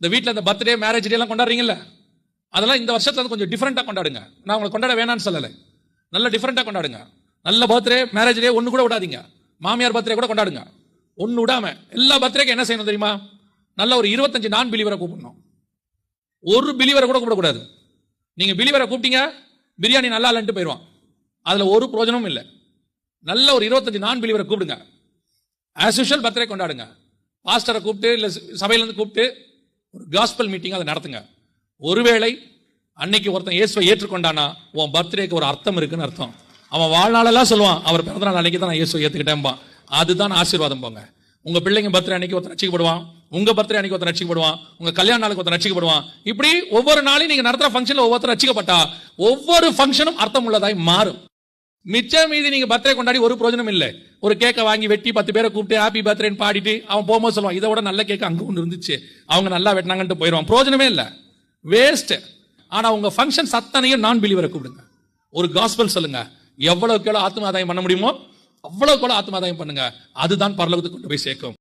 இந்த வீட்டில் இந்த பர்த்டே மேரேஜ் டே எல்லாம் கொண்டாடுறீங்கல்ல? அதெல்லாம் இந்த வருஷத்துல வந்து கொஞ்சம் டிஃப்ரெண்ட்டாக கொண்டாடுங்க. நான் உங்களை கொண்டாட வேணாம்னு சொல்லலை. நல்ல டிஃப்ரெண்ட்டாக கொண்டாடுங்க. நல்ல பர்த்டே மேரேஜ் டே ஒன்று கூட விடாதீங்க. மாமியார் பர்த்டே கூட கொண்டாடுங்க. ஒன்று விடாம எல்லா பர்த்டேக்கும் என்ன செய்யணும் தெரியுமா? நல்ல ஒரு இருபத்தஞ்சு நான் பிலிவரை கூப்பிடணும். ஒரு பிலிவரை கூட கூப்பிடக்கூடாது. நீங்கள் பிலிவரை கூப்பிட்டீங்க பிரியாணி நல்லா இல்லைன்ட்டு போயிடுவான். அதில் ஒரு பிரோஜனமும் இல்லை. நல்ல ஒரு இருபத்தஞ்சு நான் பிலிவரை கூப்பிடுங்க. ஆஸ் யூஷுவல் பர்த்டே கொண்டாடுங்க. பாஸ்டரை கூப்பிட்டு இல்லை சபையிலேருந்து கூப்பிட்டு ஒரு காஸ்பல் மீட்டிங் அதை நடத்துங்க. ஒருவேளை அன்னைக்கு ஒருத்தன் இயேசுவை ஏற்றுக்கொண்டானா உன் பர்த்டேக்கு ஒரு அர்த்தம் இருக்குன்னு அர்த்தம். அவன் வாழ்நாளெல்லாம் சொல்லுவான் அவர் பிறந்த நாள் அன்னைக்கு தான் நான் இயேசுவை ஏற்றுக்கிட்டேன்பான் அதுதான் ஆசீர்வாதம் போங்க. உங்க பிள்ளைங்க பர்த்டே அன்னைக்கு ஒருத்தன் ரசிக்கப்படுவான் உங்க பர்த்டே அன்னைக்கு ஒருத்தன் ரசிக்கப்படுவான் உங்க கல்யாண நாளுக்கு ஒருத்தன் ரசிக்கப்படுவான் இப்படி ஒவ்வொரு நாளையும் நீங்க நடத்துற ஃபங்க்ஷன்ல ஒவ்வொருத்தர் ரசிக்கப்பட்டா ஒவ்வொரு ஃபங்க்ஷனும் அர்த்தம் உள்ளதாய் மாறும். மிச்சம் மீதி நீங்க பர்த்டே கொண்டாடி ஒரு பிரயோஜனம் இல்லை. ஒரு கேக்கை வாங்கி வெட்டி பத்து பேரை கூப்பிட்டு ஹாப்பி பர்த்டேன்னு பாடிட்டு அவன் போகும்போது சொல்லுவான் இதை விட நல்ல கேக் அங்க ஒன்று இருந்துச்சு. அவங்க நல்லா வெட்டினாங்கன்ட்டு போயிடுவான். பிரயோஜனமே இல்லை. வேஸ்ட் ஆனா உங்க ஃபங்க்ஷன் அத்தனையும் நான் பிலிவரை கூப்பிடுங்க. ஒரு காஸ்பல் சொல்லுங்க. எவ்வளவுக்கு எவ்வளோ ஆத்மாதாயம் பண்ண முடியுமோ அவ்வளவுக்கு எவ்வளவு ஆத்மாதாயம் பண்ணுங்க. அதுதான் பரலோகத்துக்கு கொண்டு போய் சேர்க்கும்.